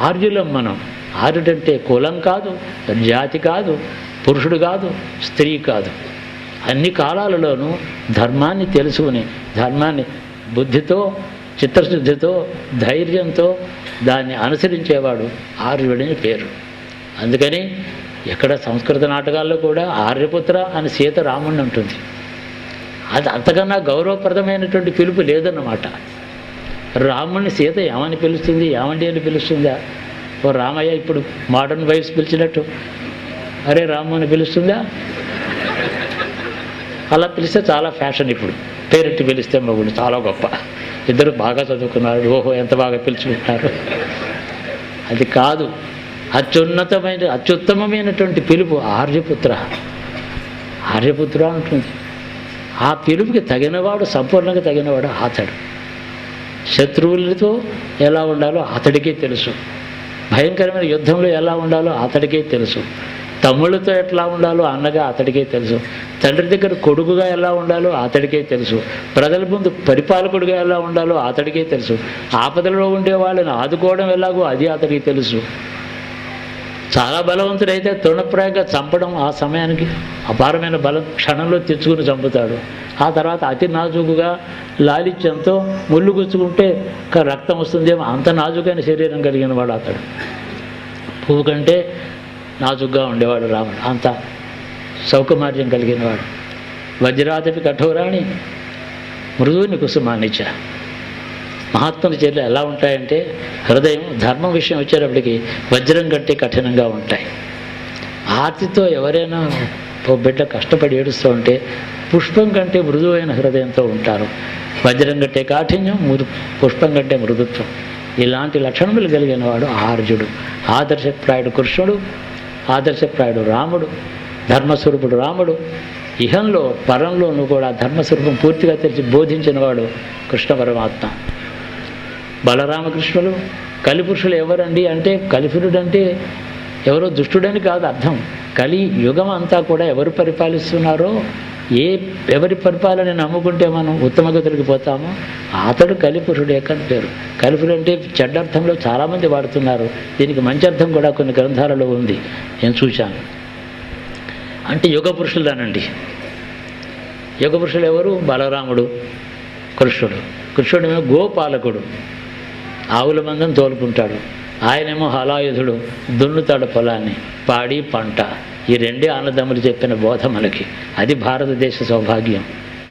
ఆర్యులం మనం. ఆర్యుడంటే కులం కాదు జాతి కాదు పురుషుడు కాదు స్త్రీ కాదు. అన్ని కాలాలలోనూ ధర్మాన్ని తెలుసుకుని ధర్మాన్ని బుద్ధితో చిత్తశుద్ధితో ధైర్యంతో దాన్ని అనుసరించేవాడు ఆర్యుడని పేరు. అందుకని ఎక్కడ సంస్కృత నాటకాల్లో కూడా ఆర్యపుత్ర అని సీత రాముణ్ణి ఉంటుంది. అది అంతకన్నా గౌరవప్రదమైనటువంటి పిలుపు లేదన్నమాట. రాముడిని సీత ఏమని పిలుస్తుంది? ఏమండి అని పిలుస్తుందా? ఓ రామయ్య ఇప్పుడు మోడర్న్ వైఫ్స్ పిలిచినట్టు. అరే రాము అని పిలుస్తుందా? అలా పిలిస్తే చాలా ఫ్యాషన్ ఇప్పుడు. పేరెంట్ పిలిస్తే మగుడు చాలా గొప్ప. ఇద్దరు బాగా చదువుకున్నారు. ఓహో ఎంత బాగా పిలుచుకుంటున్నారు. అది కాదు. అత్యున్నతమైన అత్యుత్తమమైనటువంటి పిలుపు ఆర్యపుత్ర. ఆర్యపుత్ర అంటుంది. ఆ పిలుపుకి తగినవాడు సంపూర్ణంగా తగినవాడు ఆతడు. శత్రువులతో ఎలా ఉండాలో అతడికే తెలుసు. భయంకరమైన యుద్ధంలో ఎలా ఉండాలో అతడికే తెలుసు. తమ్ముళ్ళతో ఎట్లా ఉండాలో అన్నగా అతడికే తెలుసు. తండ్రి దగ్గర కొడుకుగా ఎలా ఉండాలో అతడికే తెలుసు. ప్రజల ముందు పరిపాలకుడిగా ఎలా ఉండాలో అతడికే తెలుసు. ఆపదలో ఉండే వాళ్ళని ఆదుకోవడం ఎలాగో అది అతడికి తెలుసు. చాలా బలవంతుడైతే తృణప్రాయంగా చంపడం ఆ సమయానికి అపారమైన బలం క్షణంలో తెచ్చుకుని చంపుతాడు. ఆ తర్వాత అతి నాజుకుగా లాలిత్యంతో ముళ్ళు గుచ్చుకుంటే రక్తం వస్తుందేమో. అంత నాజుకైన శరీరం కలిగిన వాడు అతడు. పువ్వు కంటే నాజుగ్గా ఉండేవాడు రాముడు అంత సౌకుమార్యం కలిగిన వాడు. వజ్రాదపి కఠోరాణి మృదువుని కుసుమానిచ్చ మహాత్ముల చర్యలు ఎలా ఉంటాయంటే హృదయం ధర్మం విషయం వచ్చేటప్పటికి వజ్రం కంటే కఠినంగా ఉంటాయి. ఆర్తితో ఎవరైనా బిడ్డ కష్టపడి ఏడుస్తూ ఉంటే పుష్పం కంటే మృదువైన హృదయంతో ఉంటారు. వజ్రం కంటే కాఠిన్యం మృదు పుష్పం కంటే మృదుత్వం. ఇలాంటి లక్షణములు కలిగిన వాడు ఆర్జుడు ఆదర్శప్రాయుడు కృష్ణుడు ఆదర్శప్రాయుడు రాముడు ధర్మస్వరూపుడు రాముడు. ఇహంలో పరంలోనూ కూడా ధర్మస్వరూపం పూర్తిగా తెలిసి బోధించిన వాడు కృష్ణ పరమాత్మ. బలరామకృష్ణులు కలిపురుషులు ఎవరండి అంటే కలిపురుడు అంటే ఎవరో దుష్టుడని కాదు అర్థం. కలి యుగం అంతా కూడా ఎవరు పరిపాలిస్తున్నారో ఏ ఎవరి పరిపాలన నమ్ముకుంటే మనం ఉత్తమగతులకు పోతామో అతడు కలిపురుషుడు ఎక్కడ పేరు. కలిపురుడు అంటే చెడ్డర్థంలో చాలామంది వాడుతున్నారు. దీనికి మంచి అర్థం కూడా కొన్ని గ్రంథాలలో ఉంది. నేను చూశాను. అంటే యుగ దానండి యుగ పురుషులు ఎవరు? బలరాముడు కృష్ణుడు. కృష్ణుడేమో గోపాలకుడు. ఆవుల మందం తోలుకుంటాడు. ఆయనేమో హలాయుధుడు దున్నుతాడు పొలాన్ని పాడి పంట. ఈ రెండే ఆనందములు చెప్పిన బోధ మనకి. అది భారతదేశ సౌభాగ్యం.